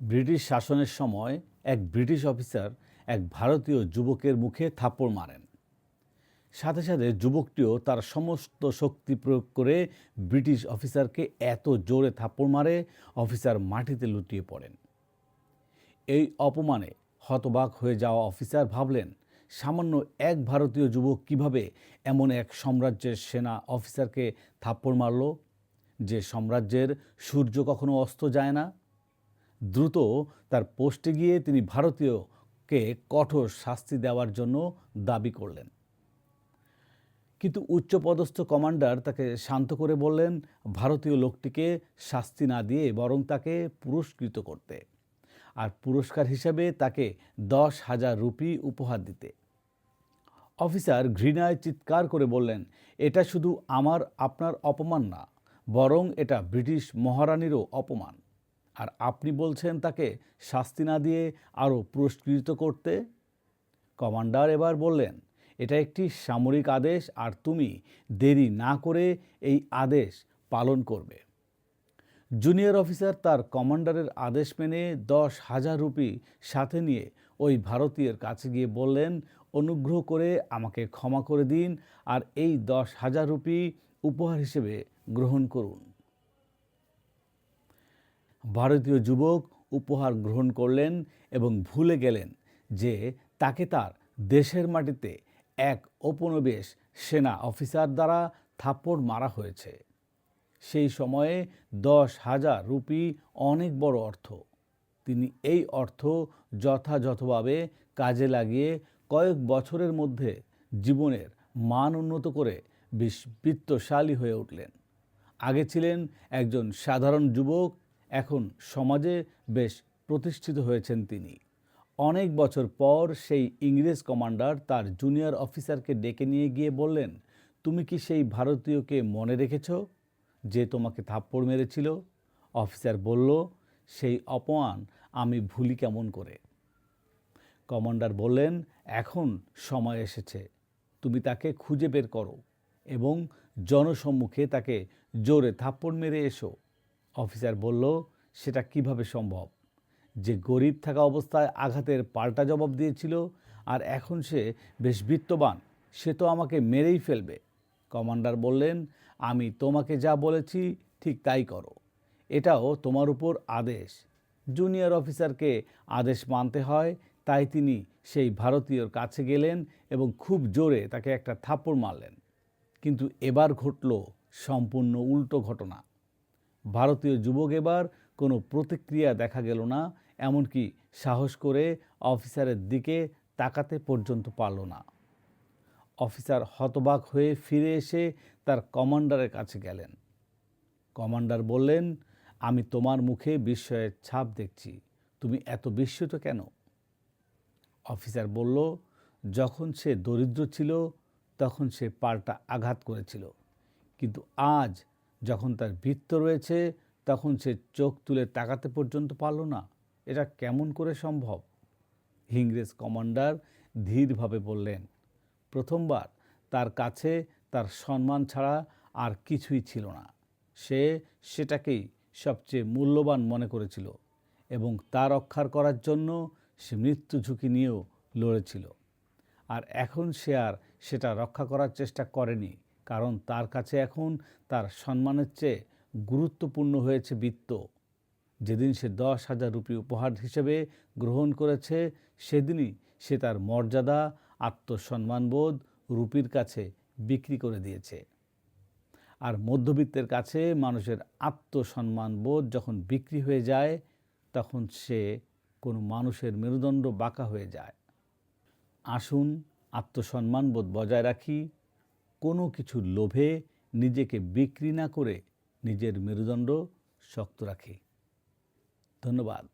British শাসনের সময় এক ব্রিটিশ অফিসার এক ভারতীয় যুবকের মুখে থাপ্পড় মারেন। সাথে সাথে যুবকটিও তার সমস্ত শক্তি প্রয়োগ করে ব্রিটিশ অফিসারকে এত জোরে থাপ্পড় মারে, অফিসার মাটিতে লুটিয়ে পড়েন। এই অপমানে হতবাক হয়ে যাওয়া অফিসার ভাবলেন, সামান্য এক ভারতীয় যুবক কীভাবে এমন এক সাম্রাজ্যের সেনা অফিসারকে থাপ্পড় মারল, যে সাম্রাজ্যের সূর্য কখনো অস্ত যায় না? দ্রুত তার পোস্টে গিয়ে তিনি ভারতীয়কে কঠোর শাস্তি দেওয়ার জন্য দাবি করলেন। কিন্তু উচ্চপদস্থ কমান্ডার তাকে শান্ত করে বললেন, ভারতীয় লোকটিকে শাস্তি না দিয়ে বরং তাকে পুরস্কৃত করতে। আর পুরস্কার হিসাবে তাকে দশ হাজার রুপি উপহার দিতে। অফিসার ঘৃণায় চিৎকার করে বললেন, এটা শুধু আমার, আপনার অপমান না, বরং এটা ব্রিটিশ মহারানীরও অপমান। আর আপনি বলছেন তাকে শাস্তি না দিয়ে আরও পুরস্কৃত করতে? কমান্ডার এবার বললেন, এটা একটি সামরিক আদেশ আর তুমি দেরি না করে এই আদেশ পালন করবে। জুনিয়র অফিসার তার কমান্ডারের আদেশ মেনে দশ হাজার রুপি সাথে নিয়ে ওই ভারতীয়ের কাছে গিয়ে বললেন, অনুগ্রহ করে আমাকে ক্ষমা করে দিন আর এই দশ হাজার রুপি উপহার হিসেবে গ্রহণ করুন। ভারতীয় যুবক উপহার গ্রহণ করলেন এবং ভুলে গেলেন যে তাকে তার দেশের মাটিতে এক উপনিবেশ সেনা অফিসার দ্বারা থাপ্পড় মারা হয়েছে। সেই সময়ে দশ হাজার রুপি অনেক বড় অর্থ। তিনি এই অর্থ যথাযথভাবে কাজে লাগিয়ে কয়েক বছরের মধ্যে জীবনের মান উন্নত করে বেশ বিত্তশালী হয়ে উঠলেন। আগে ছিলেন একজন সাধারণ যুবক এখন সমাজে বেশ প্রতিষ্ঠিত হয়েছেন তিনি। অনেক বছর পর সেই ইংরেজ কমান্ডার তার জুনিয়র অফিসারকে ডেকে নিয়ে গিয়ে বললেন, তুমি কি সেই ভারতীয়কে মনে রেখেছ যে তোমাকে থাপ্পড় মেরেছিল? অফিসার বলল, সেই অপমান আমি ভুলি কেমন করে? কমান্ডার বললেন, এখন সময় এসেছে, তুমি তাকে খুঁজে বের করো এবং জনসম্মুখে তাকে জোরে থাপ্পড় মেরে এসো। অফিসার বলল, সেটা কীভাবে সম্ভব? যে গরিব থাকা অবস্থায় আঘাতের পাল্টা জবাব দিয়েছিল, আর এখন সে বেশ বিত্তবান, সে তো আমাকে মেরেই ফেলবে। কমান্ডার বললেন, আমি তোমাকে যা বলেছি, ঠিক তাই করো। এটাও তোমার উপর আদেশ। জুনিয়র অফিসারকে আদেশ মানতে হয়, তাই তিনি সেই ভারতীয়র কাছে গেলেন এবং খুব জোরে তাকে একটা থাপ্পড় মারলেন। কিন্তু এবার ঘটল সম্পূর্ণ উল্টো ঘটনা। ভারতীয় যুবক এবার কোনো প্রতিক্রিয়া দেখা গেল না, এমনকি সাহস করে অফিসারের দিকে তাকাতে পর্যন্ত পারল না। অফিসার হতবাক হয়ে ফিরে এসে তার কমান্ডারের কাছে গেলেন। কমান্ডার বললেন, আমি তোমার মুখে বিস্ময়ের ছাপ দেখছি। তুমি এত বিস্মিত কেন? অফিসার বলল, যখন সে দরিদ্র ছিল, তখন সে পাল্টা আঘাত করেছিল। কিন্তু আজ যখন তার বৃত্ত রয়েছে, তখন সে চোখ তুলে তাকাতে পর্যন্ত পারল না। এটা কেমন করে সম্ভব? ইংরেজ কমান্ডার ধীরভাবে বললেন, প্রথমবার, তার কাছে তার সম্মান ছাড়া আর কিছুই ছিল না। সে সেটাকেই সবচেয়ে মূল্যবান মনে করেছিল এবং তা রক্ষার করার জন্য সে মৃত্যু ঝুঁকি নিয়েও লড়েছিল। আর এখন সে আর সেটা রক্ষা করার চেষ্টা করেনি। কারণ তার কাছে এখন তার সম্মানের চেয়ে গুরুত্বপূর্ণ হয়েছে বৃত্ত। যেদিন সে দশ হাজার রুপি উপহার হিসেবে গ্রহণ করেছে, সেদিনই সে তার মর্যাদা, আত্মসম্মানবোধ রুপির কাছে বিক্রি করে দিয়েছে। আর মধ্যবিত্তের কাছে মানুষের আত্মসম্মানবোধ যখন বিক্রি হয়ে যায়, তখন সে কোনো মানুষের মেরুদণ্ড বাঁকা হয়ে যায়। আসুন আত্মসম্মানবোধ বজায় রাখি। কোনো কিছু লোভে নিজেকে বিক্রি না করে নিজের মেরুদণ্ড শক্ত রাখি। ধন্যবাদ।